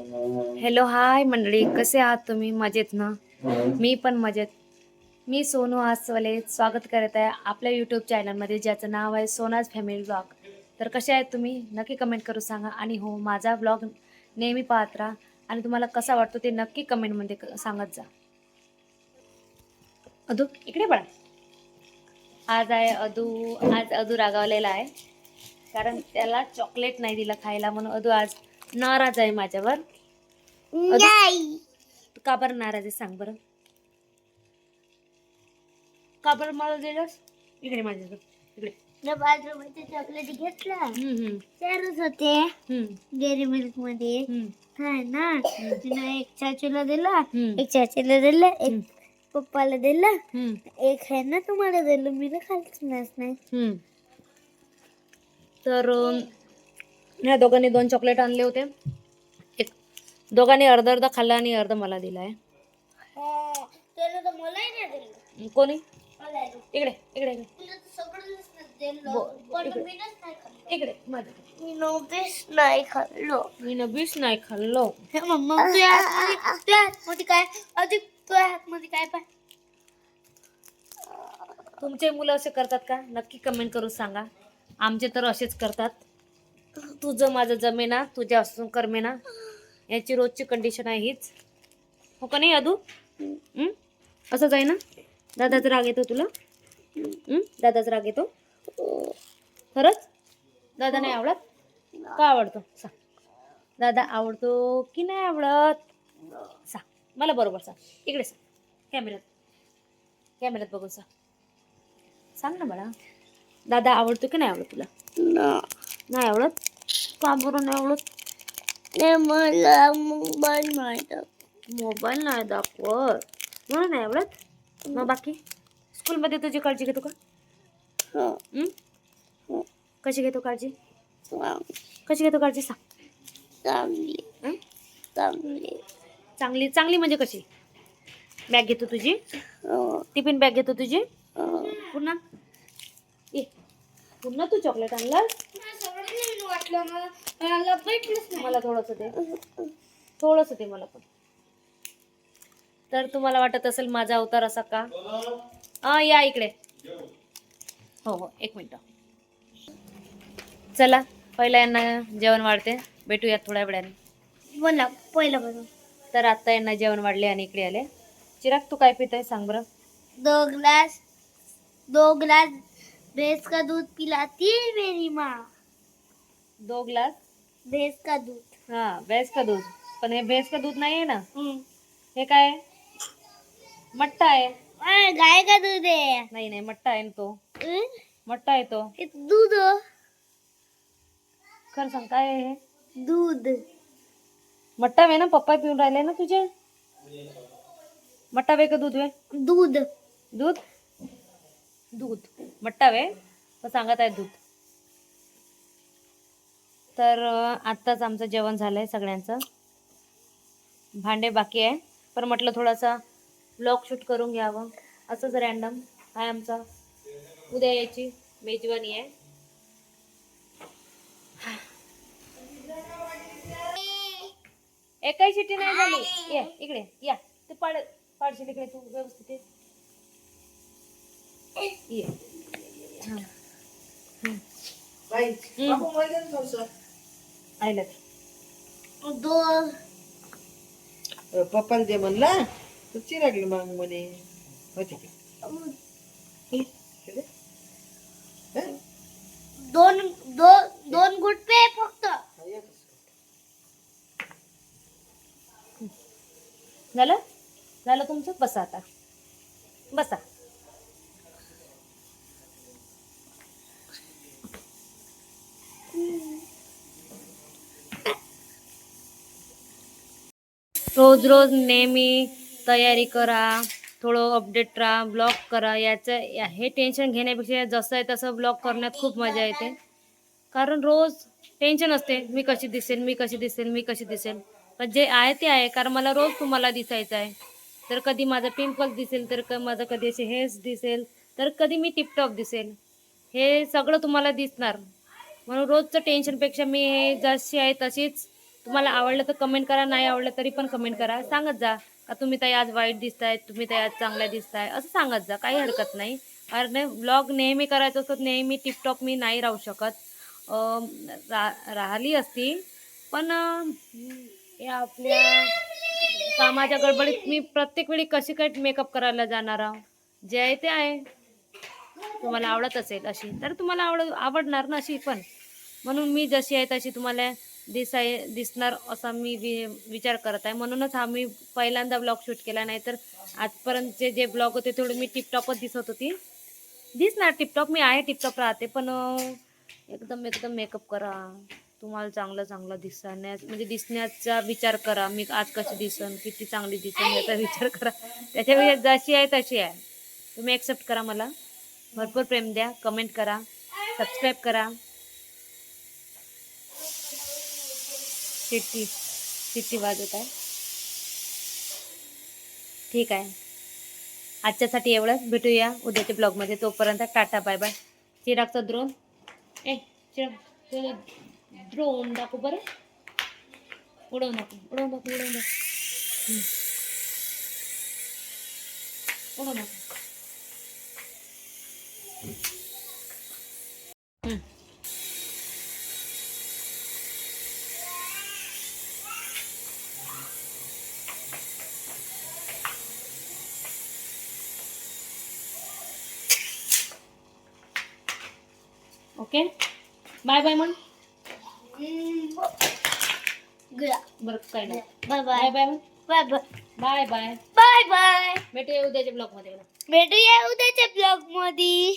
Hello hi मंडळी. कसे आहात तुम्ही? मजेत ना? मी पण मजेत. मी सोनू आसवले. स्वागत करत आहे आपल्या यूट्यूब चॅनलमध्ये ज्याचं नाव आहे सोनाज फॅमिली ब्लॉग तर कसे आहेत तुम्ही? नक्की कमेंट करू सांगा. आणि हो माझा ब्लॉग नेहमी पाहत राहा. आणि तुम्हाला कसा वाटतो ते नक्की कमेंटमध्ये क- सांगत जा. अदू इकडे पडा आज आहे अधू आज अधू रागावलेला आहे. कारण त्याला चॉकलेट नाही दिलं खायला म्हणून अधू आज नाराज आहे माझ्यावर. नाही. तू का बरं नाराज आहे सांग बरं. का बरं मला दिलंस इकडे माझ्याकडे इकडे. न पाच रुपयाचे चॉकलेट घेतलं. हम्म, हम्म, चारच होते. हम्म, डेअरी मिल्कमध्ये. हम्म, काय ना? तिनं एक चाचूला दिला हम्म, एक चाचीला दिलं हम्म. एक पप्पाला दिलं. हम्म, एक आहे ना तुम्हाला दिलं मी तर खाल्लंच नाही. हम्म. तर अं, ह्या दोघांनी दोन चॉकलेट आणले होते. एक दोघांनी अर्ध अर्ध खाल्ला आणि अर्ध मला दिला आहे दिलं. कोणी? इकडे इकडे. मी नाही खाल्लं. नाही खाल्लो. मी नबीच नाही खाल्लो. हे मम्मा तुझ्या हातमध्ये तुझ्या हातमध्ये काय? अधिक तुझ्या हातमध्ये काय पाय तुमचे मुलं असे करतात का? नक्की कमेंट करून सांगा. आमचे तर असेच करतात. तुझं माझं जमेना तुझ्या असून करमेना. याची रोजची कंडिशन आहे हीच. हो का नाही अदू? असंच आहे ना? दादाचा राग येतो तुला? दादाचा राग येतो? खरंच? दादा नाही आवडत? का आवडतो? सांग दादा आवडतो की नाही आवडत? सांग मला बरोबर सांग इकडे सांग कॅमेऱ्यात. कॅमेऱ्यात बघून सांग सांग ना मला. दादा आवडतो की नाही आवडत तुला? नाही आवडत? का बरं नाही मला मोबाईल माहीत मोबाईल नाही दाखवत म्हणून नाही आवडत मग बाकी स्कूलमध्ये तुझी काळजी घेतो का? हं? कशी घेतो काळजी? कशी घेतो काळजी सांग. चांगली. हं? चांगली. चांगली. चांगली म्हणजे कशी? बॅग घेतो तुझी? हो, टिफिन बॅग घेतो तुझी? हो. पुन्हा? ये. पुन्हा तू चॉकलेट आणलं वाटलं मला भेटलंच मला थोडंसं दे थोडंसं दे मला पण. तर तुम्हाला वाटत असेल माझा अवतार असा का? हा या इकडे. हो हो एक मिनिट. चला पहिला यांना जेवण वाढते. भेटूया थोड्या वेळाने. बोला पहिलं बघू तर आत्ता यांना जेवण वाढले आणि इकडे आले. चिराग तू काय पितोय? सांग बरं. दो ग्लास दो ग्लास भैंस का दूध पिलाती मेरी माँ. दो ग्लास? भैंस का दूध? हा भैंस का दूध. पण हे भैंस का दूध नाही आहे ना? हम्म. हे काय? आहे? मट्टा आहे. गाय का दूध है नाही नाही मट्टा आहे ना तो. हं? मट्टा आहे तो. ये तो दूध हो. खरं सांग काय आहे हे? दूध. मट्टा वे ना पप्पा पिऊन राहिले ना तुझे? मट्टा वे का दूध वे? दूध. दूध? दूध. मट्टा वे? तर सांगत आहे दूध. तर आत्ताच आमचं जेवण झालंय सगळ्यांचं. भांडे बाकी आहे. पण म्हटलं थोडासा ब्लॉग शूट करून घ्यावं. असंच रॅन्डम आहे आमचा. उद्या यायची मेजवानी आहे. एकही शिटी नाही झाली. ये इकडे या. ते पाड पाडशील इकडे तू व्यवस्थित ये. ये. हा. दे. दो पप्पाला दे म्हणला तर चिरागली मग म्हणे. होते? दोन दो. दोन गुट पे फक्त. झालं? झालं तुमचं? बसा आता. बसा. रोज रोज नेहमी तयारी करा थोडं अपडेट राहा ब्लॉग करा याचं या हे टेन्शन घेण्यापेक्षा जसं आहे तसं ब्लॉग करण्यात खूप मजा येते. कारण रोज टेन्शन असते मी कशी दिसेल मी कशी दिसेल मी कशी दिसेल. पण जे आहे ते आहे कारण मला रोज तुम्हाला दिसायचं आहे. तर कधी माझं पिंपल दिसेल तर क माझं कधी असे हेअर्स दिसेल तर कधी मी टिपटॉप दिसेल. हे सगळं तुम्हाला दिसणार. म्हणून रोजचं टेन्शनपेक्षा मी हे जशी आहे तशीच तुम्हाला आवडलं तर कमेंट करा नाही आवडलं तरी पण कमेंट करा. सांगत जा. का तुम्ही ताई आज वाईट दिसताय तुम्ही ताई आज चांगल्या दिसताय असं सांगत जा. काही हरकत नाही. कारण ब्लॉग नेहमी करायचं असतो नेहमी टिपटॉप मी नाही राहू शकत. अं, रा राहिली असती. पण या आपल्या कामाच्या गडबडीत मी प्रत्येक वेळी कशी काय मेकअप करायला जाणार आहो? जे आहे ते आहे. तुम्हाला आवडत असेल अशी. तर तुम्हाला आवड आवडणार ना अशी पण. म्हणून मी जशी आहे तशी तुम्हाला दिसाय दिसणार असा मी वि विचार करत आहे. म्हणूनच हा मी पहिल्यांदा ब्लॉग शूट केला. नाही तर आजपर्यंतचे जे ब्लॉग होते थोडे मी टिपटॉपच दिसत होती. दिसणार टिपटॉप मी आहे टिपटॉप राहते पण एकदम एकदम मेकअप करा. तुम्हाला चांगलं चांगलं दिसण्यास म्हणजे दिसण्याचा विचार करा. मी आज कशी दिसन किती चांगली दिसन याचा विचार करा. त्याच्यापेक्षा जशी आहे तशी आहे. तुम्ही ॲक्सेप्ट करा मला. भरपूर प्रेम द्या. कमेंट करा. सबस्क्राईब करा. शिट्टी शिट्टी वाजत आहे. ठीक आहे. आजच्यासाठी एवढंच. भेटूया उद्याच्या ब्लॉगमध्ये. तोपर्यंत टाटा बाय बाय. चिरागचा द्रोण ए चिराग द्रोण दाखव बरं. उडवून दाखव. उडवून दाखव उडवून दाखव. उडवून दाखव. ओके? बाय बाय म्हण. बरं काय नाही. Bye bye. बाय बाय म्हण. Bye bye. Bye bye. Bye bye. भेटूया उद्याच्या ब्लॉगमध्ये. भेटूया उद्याच्या ब्लॉगमध्ये